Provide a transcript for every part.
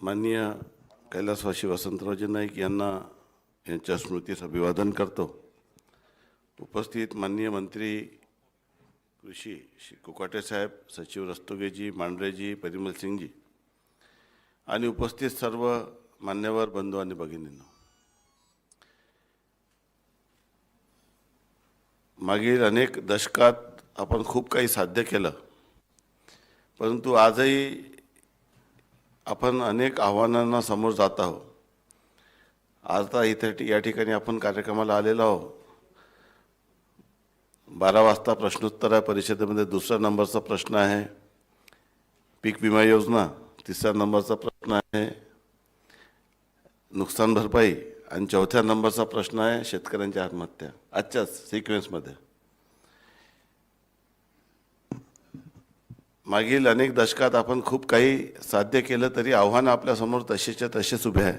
माननीय कैलासवासी वसंतरावजी नाईक यांना यांच्या स्मृतीस अभिवादन करतो. उपस्थित माननीय मंत्री कृषी श्री कोकाटे साहेब सचिव रस्तोगेजी मांढरेजी परिमल सिंगजी आणि उपस्थित सर्व मान्यवर बंधू आणि भगिनींनो. मागील अनेक दशकात आपण खूप काही साध्य केलं. परंतु आजही आपण अनेक आव्हानांना समोर जात आहोत. आता इथे या ठिकाणी आपण कार्यक्रमाला आलेलो आहोत. बारा वाजता प्रश्नोत्तर आहे परिषदेमध्ये दुसऱ्या नंबरचा प्रश्न आहे. पीक विमा योजना तिसऱ्या नंबरचा प्रश्न आहे. नुकसान भरपाई आणि चौथ्या नंबरचा प्रश्न आहे शेतकऱ्यांच्या आत्महत्या. आजच्याच सिक्वेन्समध्ये मागील अनेक दशकात आपण खूप काही साध्य केलं तरी आव्हानं आपल्यासमोर तसेच्या तसेच उभे आहे.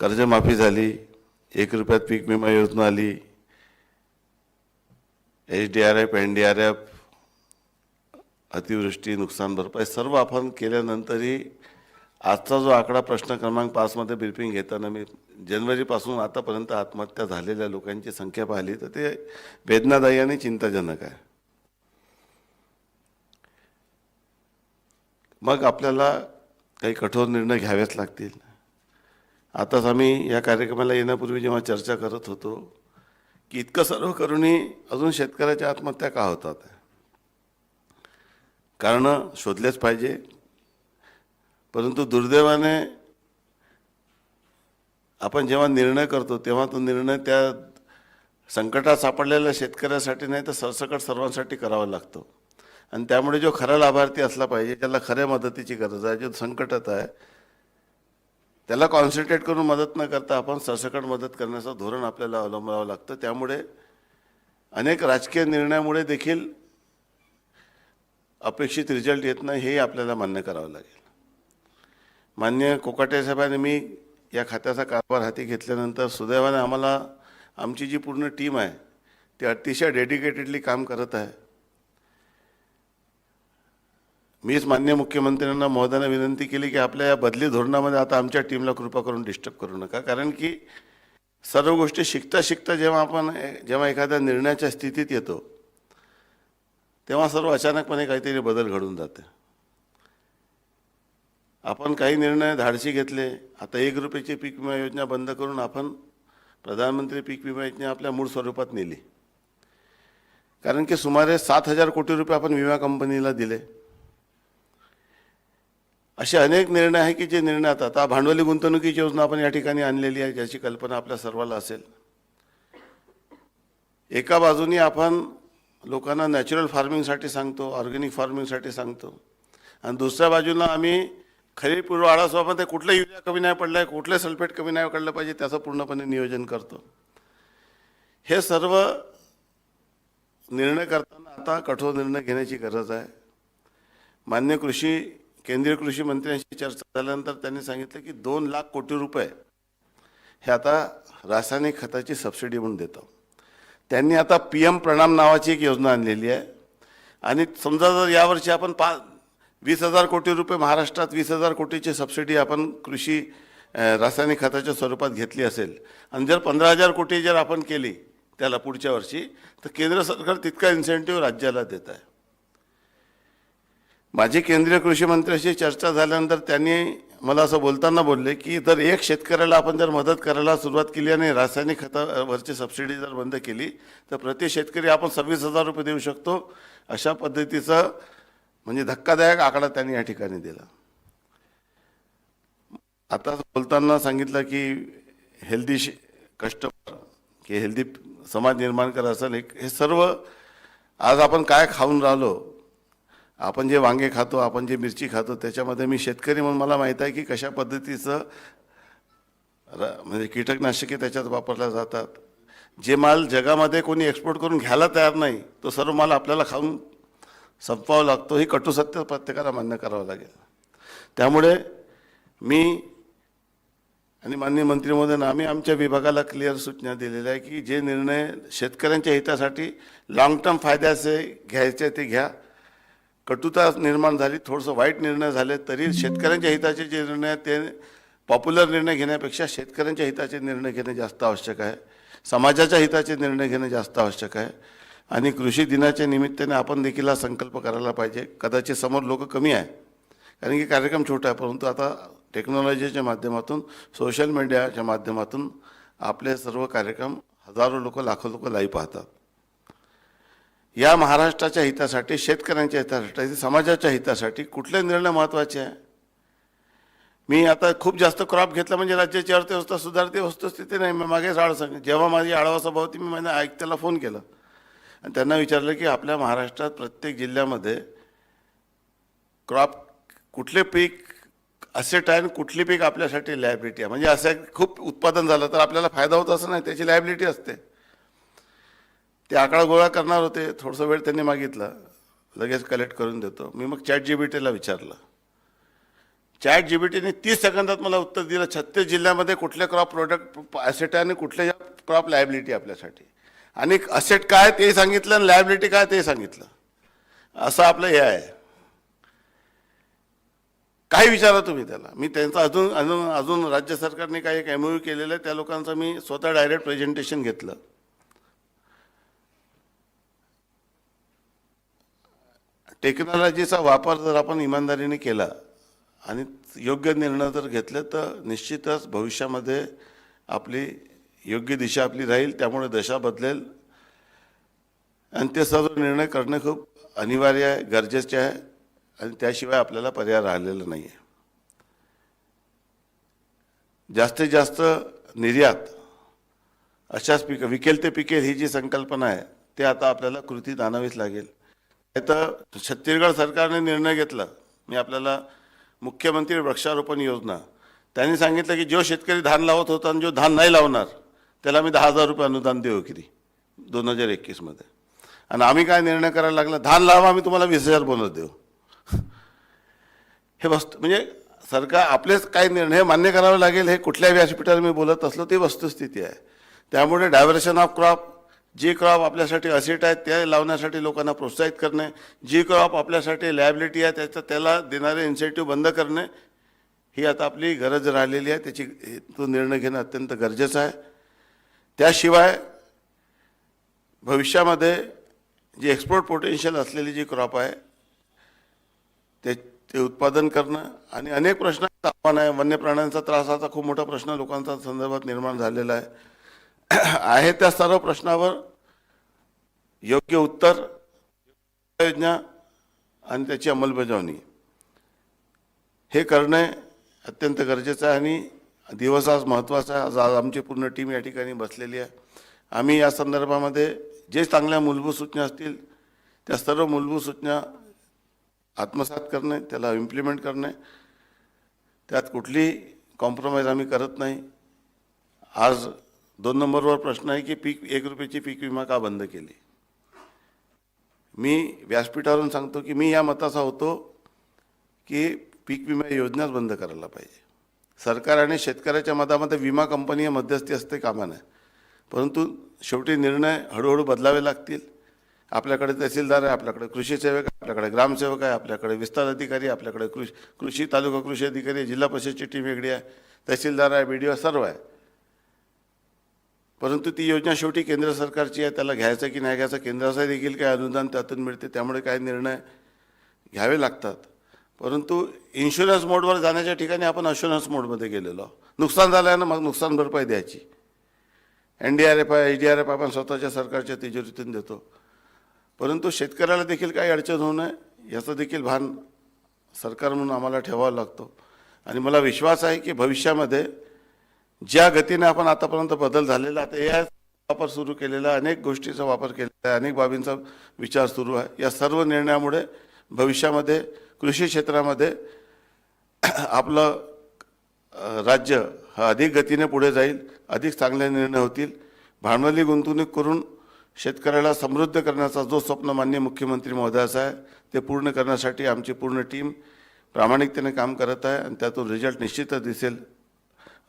कर्जमाफी झाली एक रुपयात पीक विमा योजना आली H D R F N D R F अतिवृष्टी नुकसान भरपाई सर्व आपण केल्यानंतरही आजचा जो आकडा प्रश्न क्रमांक पाचमध्ये ब्रिफिंग घेताना मी जानेवारीपासून आतापर्यंत आत्महत्या झालेल्या लोकांची संख्या पाहिली तर ते वेदनादायी आणि चिंताजनक आहे. मग आपल्याला काही कठोर निर्णय घ्यावेच लागतील. आताच आम्ही या कार्यक्रमाला येण्यापूर्वी जेव्हा चर्चा करत होतो की इतकं सर्व करूनही अजून शेतकऱ्याच्या आत्महत्या का होतात? कारणं शोधलेच पाहिजे. परंतु दुर्दैवाने आपण जेव्हा निर्णय करतो तेव्हा तो निर्णय त्या संकटात सापडलेल्या शेतकऱ्यासाठी नाही तर सरसकट सर्वांसाठी करावा लागतो. आणि त्यामुळे जो खरा लाभार्थी असला पाहिजे त्याला खऱ्या मदतीची गरज आहे जो संकटात आहे त्याला कॉन्सन्ट्रेट करून मदत न करता आपण सरसकट मदत करण्याचं धोरण आपल्याला अवलंबावं लागतं. त्यामुळे अनेक राजकीय निर्णयामुळे देखील अपेक्षित रिझल्ट येत नाही हेही आपल्याला मान्य करावं लागेल. मान्य कोकाटे साहेबांनी मी या खात्याचा कारभार हाती घेतल्यानंतर सुदैवाने आम्हाला आमची जी पूर्ण टीम आहे ती अतिशय डेडिकेटेडली काम करत आहे. मीच मान्य मुख्यमंत्र्यांना महोदयांना विनंती केली की आपल्या या बदली धोरणामध्ये आता आमच्या टीमला कृपा करून डिस्टर्ब करू नका. कारण की सर्व गोष्टी शिकता शिकता जेव्हा आपण जेव्हा एखाद्या निर्णयाच्या स्थितीत येतो तेव्हा सर्व अचानकपणे काहीतरी बदल घडून जाते. आपण काही निर्णय धाडशी घेतले आता एक रुपयाची पीक विमा योजना बंद करून आपण प्रधानमंत्री पीक विमा योजना आपल्या मूळ स्वरूपात नेली. कारण की सुमारे सात हजार कोटी रुपये आपण विमा कंपनीला दिले. असे अनेक निर्णय आहे की जे निर्णय आता आता भांडवली गुंतवणुकीची योजना आपण या ठिकाणी आणलेली आहे ज्याची कल्पना आपल्या सर्वाला असेल. एका बाजूनी आपण लोकांना नॅचरल फार्मिंगसाठी सांगतो ऑर्गॅनिक फार्मिंगसाठी सांगतो. आणि दुसऱ्या बाजूला आम्ही खरीप पूर्व आढावामध्ये कुठलं युरिया कमी नाही पडलं आहे कुठलं सल्फेट कमी नाही पडलं पाहिजे त्याचं पूर्णपणे नियोजन करतो. हे सर्व निर्णय करताना आता कठोर निर्णय घेण्याची गरज आहे. मान्य कृषी केंद्रीय कृषी मंत्र्यांशी चर्चा झाल्यानंतर त्यांनी सांगितलं की दोन लाख कोटी रुपये हे आता रासायनिक खताची सबसिडी म्हणून देतो. त्यांनी आता पी एम प्रणाम नावाची एक योजना आणलेली आहे. आणि समजा जर यावर्षी आपण पा वीस हजार कोटी रुपये महाराष्ट्रात वीस हजार कोटीची सबसिडी आपण कृषी रासायनिक खताच्या स्वरूपात घेतली असेल आणि जर पंधरा हजार कोटी जर आपण केली त्याला पुढच्या वर्षी तर केंद्र सरकार तितका इन्सेंटिव्ह राज्याला देत आहे. माझी केंद्रीय कृषी मंत्र्याशी चर्चा झाल्यानंतर त्यांनी मला असं बोलताना बोलले की जर एक शेतकऱ्याला आपण जर मदत करायला सुरुवात केली आणि रासायनिक खतावरची सबसिडी जर बंद केली तर प्रति शेतकरी आपण सव्वीस हजार रुपये देऊ शकतो. अशा पद्धतीचं म्हणजे धक्कादायक आकडा त्यांनी या ठिकाणी दिला. आता बोलताना सांगितलं की हेल्दी कस्टमर की हेल्दी समाज निर्माण करा असेल एक हे सर्व आज आपण काय खाऊन राहिलो आपण जे वांगे खातो आपण जे मिरची खातो त्याच्यामध्ये मी शेतकरी म्हणून मला माहीत आहे की कशा पद्धतीचं र म्हणजे कीटकनाशके त्याच्यात वापरल्या जातात. जे माल जगामध्ये कोणी एक्सपोर्ट करून घ्यायला तयार नाही तो सर्व माल आपल्याला खाऊन संपवावा लागतो ही कटू सत्य प्रत्येकाला मान्य करावं लागेल. त्यामुळे मी आणि माननीय मंत्री महोदयांना आम्ही आमच्या विभागाला क्लिअर सूचना दिलेल्या आहे की जे निर्णय शेतकऱ्यांच्या हितासाठी लाँग टर्म फायद्याचे घ्यायचे ते घ्या. कटुता निर्माण झाली थोडंसं वाईट निर्णय झाले तरी शेतकऱ्यांच्या हिताचे जे निर्णय ते पॉप्युलर निर्णय घेण्यापेक्षा शेतकऱ्यांच्या हिताचे निर्णय घेणे जास्त आवश्यक आहे. समाजाच्या हिताचे निर्णय घेणे जास्त आवश्यक आहे. आणि कृषी दिनाच्या निमित्ताने आपण देखील हा संकल्प करायला पाहिजे. कदाचित समोर लोक कमी आहे कारण की कार्यक्रम छोटा आहे परंतु आता टेक्नॉलॉजीच्या माध्यमातून सोशल मीडियाच्या माध्यमातून आपले सर्व कार्यक्रम हजारो लोक लाखो लोक लाईव्ह पाहतात. या महाराष्ट्राच्या हितासाठी शेतकऱ्यांच्या हितासाठी समाजाच्या हितासाठी कुठले निर्णय महत्त्वाचे आहे? मी आता खूप जास्त क्रॉप घेतला म्हणजे राज्याची अर्थव्यवस्था सुधारते वस्तुस्थिती नाही. मी मागेच आळ सांग जेव्हा माझी आढावा सभा होती मी माझ्या आयुक्ताला फोन केला. आणि त्यांना विचारलं की आपल्या महाराष्ट्रात प्रत्येक जिल्ह्यामध्ये क्रॉप कुठले पीक असेट आहे आणि कुठली पीक आपल्यासाठी लायबिलिटी आहे? म्हणजे असं खूप उत्पादन झालं तर आपल्याला फायदा होत असं नाही त्याची लायबिलिटी असते. ते आकडा गोळा करणार होते थोडंसं वेळ त्यांनी मागितला. लगेच कलेक्ट करून देतो. मी मग चॅट जी बी टीला विचारलं. चॅट जी बी टीने तीस सेकंदात मला उत्तर दिलं छत्तीस जिल्ह्यामध्ये कुठले क्रॉप प्रोडक्ट असेट आहे आणि कुठले क्रॉप लायबिलिटी आपल्यासाठी. आणि असेट काय ते सांगितलं आणि लायबिलिटी काय ते सांगितलं. असं आपलं हे आहे. काय विचारा तुम्ही त्याला. मी त्यांचं अजून अजून अजून राज्य सरकारने काही एक एमओयू केलेलं आहे त्या लोकांचं मी स्वतः डायरेक्ट प्रेझेंटेशन घेतलं. टेक्नॉलॉजीचा वापर जर आपण इमानदारीने केला आणि योग्य निर्णय जर घेतले तर निश्चितच भविष्यामध्ये आपली योग्य दिशा आपली राहील त्यामुळे दशा बदलेल. आणि ते सर्व निर्णय करणे खूप अनिवार्य आहे गरजेचे आहे आणि त्याशिवाय आपल्याला पर्याय राहिलेला नाही आहे जास्तीत जास्त निर्यात अशाच पिकं विकेल ते पिकेल ही जी संकल्पना आहे ते आता आपल्याला कृतीत आणावीच लागेल. तर छत्तीसगड सरकारने निर्णय घेतला. मी आपल्याला मुख्यमंत्री वृक्षारोपण योजना. त्यांनी सांगितलं की जो शेतकरी धान लावत होता आणि जो धान नाही लावणार त्याला मी दहा हजार रुपये अनुदान देऊ किती? दोन हजार एकवीसमध्ये आणि आम्ही काय निर्णय करायला लागला? धान लावा आम्ही तुम्हाला वीस हजार बोनस देऊ. हे वस्तू म्हणजे सरकार आपलेच काही निर्णय मान्य करावे लागेल हे कुठल्याही व्यासपीठाला मी बोलत असलो ती वस्तुस्थिती आहे. त्यामुळे डायव्हर्शन ऑफ क्रॉप जे क्रॉप आपल्यासाठी असेट आहेत ते लावण्यासाठी लोकांना प्रोत्साहित करणे. जी क्रॉप आपल्यासाठी लायबिलिटी आहे त्याचं त्याला देणारे इन्सेंटिव्ह बंद करणे. ही आता आपली गरज राहिलेली आहे त्याची तो निर्णय घेणं अत्यंत गरजेचं आहे. त्याशिवाय भविष्यामध्ये जी एक्सपोर्ट पोटेन्शियल असलेली जी क्रॉप आहे ते ते उत्पादन करणं. आणि अनेक प्रश्नांचं आव्हान आहे. वन्य प्राण्यांचा त्रासाचा खूप मोठा प्रश्न लोकांचा संदर्भात निर्माण झालेला आहे. आहे त्या सर्व प्रश्नावर योग्य उत्तर योजना आणि त्याची अंमलबजावणी. हे करणे अत्यंत गरजेचं आहे आणि दिवस आज महत्त्वाचा आहे. आज आज आमची पूर्ण टीम या ठिकाणी बसलेली आहे. आम्ही या संदर्भामध्ये जे चांगल्या मूलभूत सूचना असतील त्या सर्व मूलभूत सूचना आत्मसात करणे त्याला इम्प्लिमेंट करणे. त्यात कुठलीही कॉम्प्रोमाइज आम्ही करत नाही. आज दोन नंबरवर प्रश्न आहे की पीक एक रुपयाची पीक विमा का बंद केली? मी व्यासपीठावरून सांगतो की मी या मताचा होतो की पीक विमा योजनाच बंद करायला पाहिजे. सरकार आणि शेतकऱ्याच्या मतामध्ये विमा कंपनी मध्यस्थी असते कामा नाही परंतु शेवटी निर्णय हळूहळू बदलावे लागतील. आपल्याकडे तहसीलदार आहे आपल्याकडे कृषी सेवक आहे आपल्याकडे ग्रामसेवक आहे आपल्याकडे विस्तार अधिकारी आपल्याकडे कृषी कृषी तालुका कृषी अधिकारी जिल्हा परिषदची टीम वेगळी आहे तहसीलदार आहे बी डी ओ सर्व आहे. परंतु ती योजना शेवटी केंद्र सरकारची आहे त्याला घ्यायचं की नाही घ्यायचं केंद्राचं देखील काही अनुदान त्यातून मिळते त्यामुळे काही निर्णय घ्यावे लागतात. परंतु इन्शुरन्स मोडवर जाण्याच्या ठिकाणी आपण अशुरन्स मोडमध्ये गेलेलो आहोत. नुकसान झालं आहे ना मग नुकसान भरपाई द्यायची. एन डी आर एफ आहे एच डी आर एफ आपण स्वतःच्या सरकारच्या तिजोरीतून देतो. परंतु शेतकऱ्याला देखील काही अडचण होऊ नये याचं देखील भान सरकार म्हणून आम्हाला ठेवावा लागतो. आणि मला विश्वास आहे की भविष्यामध्ये ज्या गतीने आपण आतापर्यंत बदल झालेला आता या वापर सुरू केलेला अनेक गोष्टीचा वापर केलेला आहे अनेक बाबींचा विचार सुरू आहे. या सर्व निर्णयामुळे भविष्यामध्ये कृषी क्षेत्रामध्ये आपलं राज्य हा अधिक गतीने पुढे जाईल अधिक चांगले निर्णय होतील. भांडवली गुंतवणूक करून शेतकऱ्याला समृद्ध करण्याचा जो स्वप्न मान्य मुख्यमंत्री महोदयाचा आहे ते पूर्ण करण्यासाठी आमची पूर्ण टीम प्रामाणिकतेने काम करत आहे आणि त्यातून रिझल्ट निश्चितच दिसेल.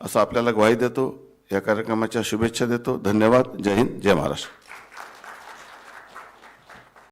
असं आपल्याला ग्वाही देतो. या कार्यक्रमाच्या शुभेच्छा देतो. धन्यवाद. जय हिंद. जय महाराष्ट्र.